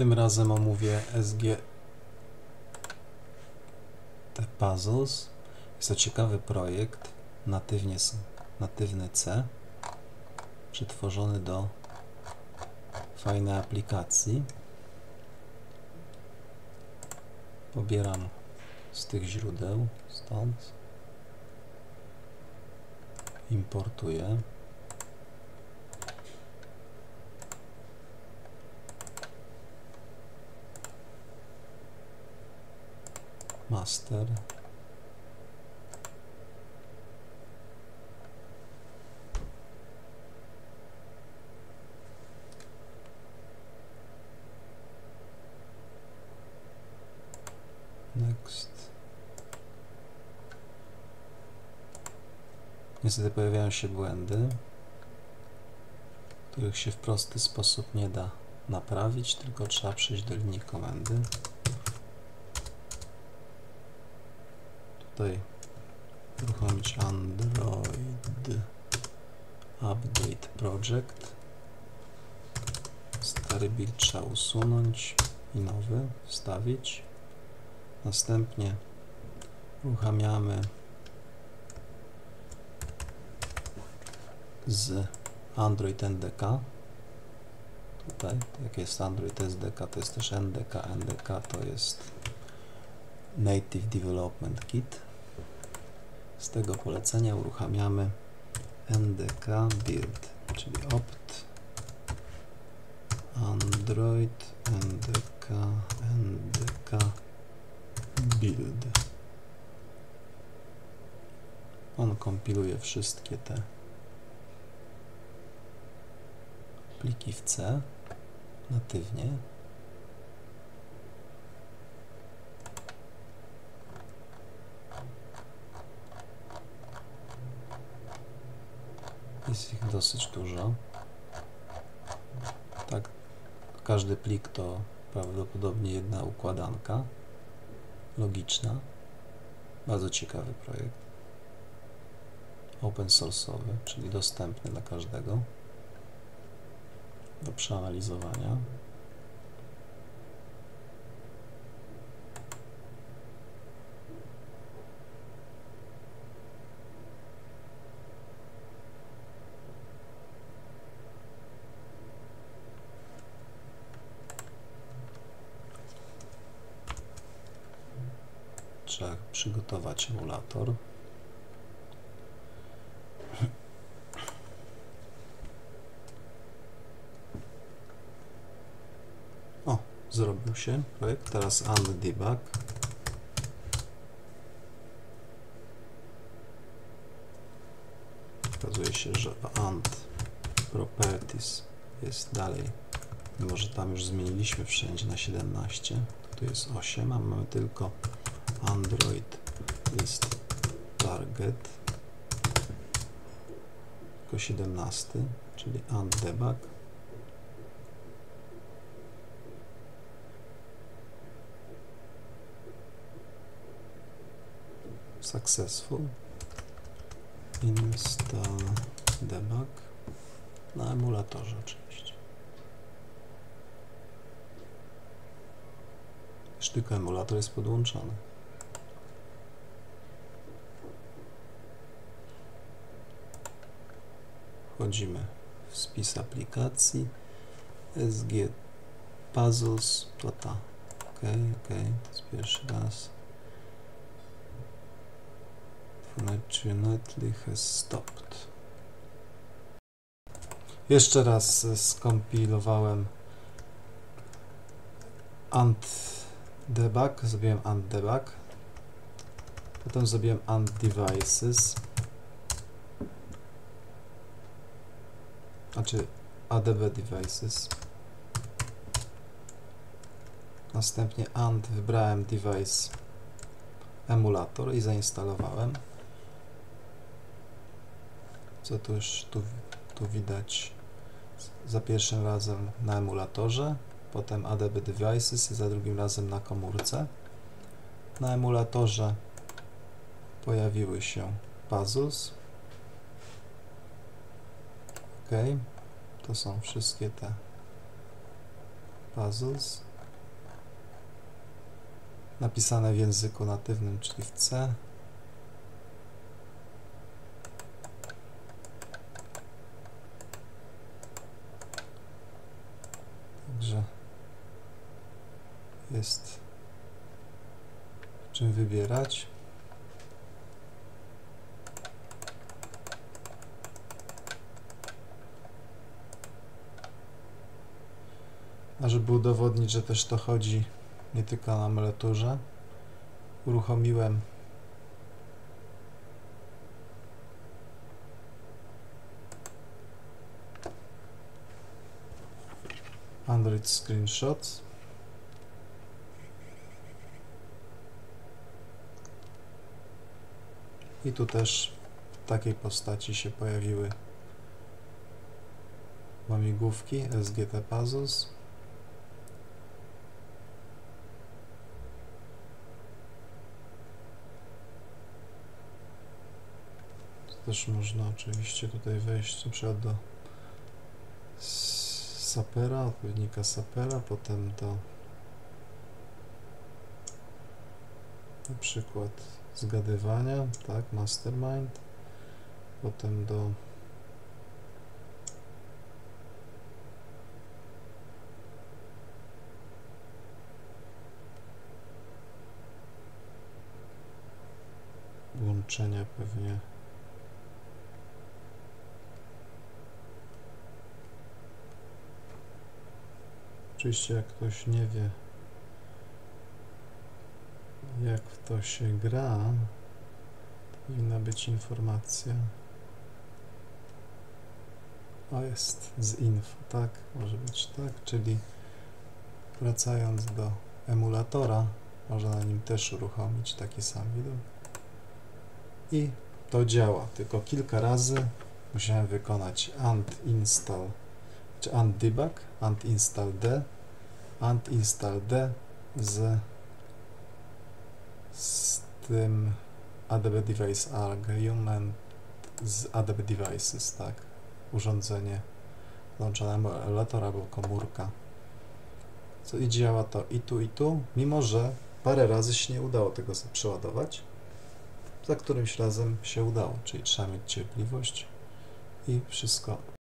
Tym razem omówię SG The Puzzles. Jest to ciekawy projekt, natywnie, natywny C, przetworzony do fajnej aplikacji. Pobieram z tych źródeł, stąd. Importuję. Master. Next. Niestety pojawiają się błędy, których się w prosty sposób nie da naprawić, tylko trzeba przejść do linii komendy. Tutaj uruchomić Android Update Project. Stary build trzeba usunąć i nowy wstawić. Następnie uruchamiamy z Android NDK. Tutaj, jak jest Android SDK, to jest też NDK. NDK to jest Native Development Kit. Z tego polecenia uruchamiamy NDK Build, czyli opt Android NDK NDK Build. On kompiluje wszystkie te pliki w C natywnie. Jest ich dosyć dużo. Tak, każdy plik to prawdopodobnie jedna układanka logiczna. Bardzo ciekawy projekt. Open source'owy, czyli dostępny dla każdego do przeanalizowania. Trzeba przygotować emulator. O, zrobił się projekt. Teraz undebug. Okazuje się, że and properties jest dalej, mimo że tam już zmieniliśmy wszędzie na 17, to tu jest 8, a mamy tylko Android jest target tylko 17, czyli undebug. Successful. Install debug na emulatorze oczywiście. Już tylko emulator jest podłączony. Wchodzimy w spis aplikacji SG Puzzles to ta. Ok, ok, to jest pierwszy raz. Fortunately has stopped. Jeszcze raz skompilowałem ant debug, zrobiłem ant debug. Potem zrobiłem ant Znaczy adb devices. Następnie ant wybrałem device emulator i zainstalowałem. Co tu już tu, tu widać za pierwszym razem na emulatorze, potem ADB Devices i za drugim razem na komórce. Na emulatorze pojawiły się puzzles. To są wszystkie te puzzles. napisane w języku natywnym, czyli w C. Także jest w czym wybierać. Żeby udowodnić, że też to chodzi nie tylko na emeryturze, uruchomiłem Android Screenshots. I tu też w takiej postaci się pojawiły łamigłówki SGT Puzzles. Też można oczywiście tutaj wejść przykład do Sapera, odpowiednika Sapera, potem do na przykład zgadywania, tak, Mastermind, potem do łączenia pewnie Oczywiście jak ktoś nie wie jak w to się gra, to powinna być informacja. O jest z info, tak, może być tak, czyli wracając do emulatora, można na nim też uruchomić taki sam widok. I to działa, tylko kilka razy musiałem wykonać ant install czy undebug, uninstall d, uninstall d z, z tym ADB Device Argument z ADB Devices, tak, urządzenie włączone emulator albo komórka. Co i działa to i tu, i tu, mimo że parę razy się nie udało tego przeładować, za którymś razem się udało, czyli trzeba mieć cierpliwość i wszystko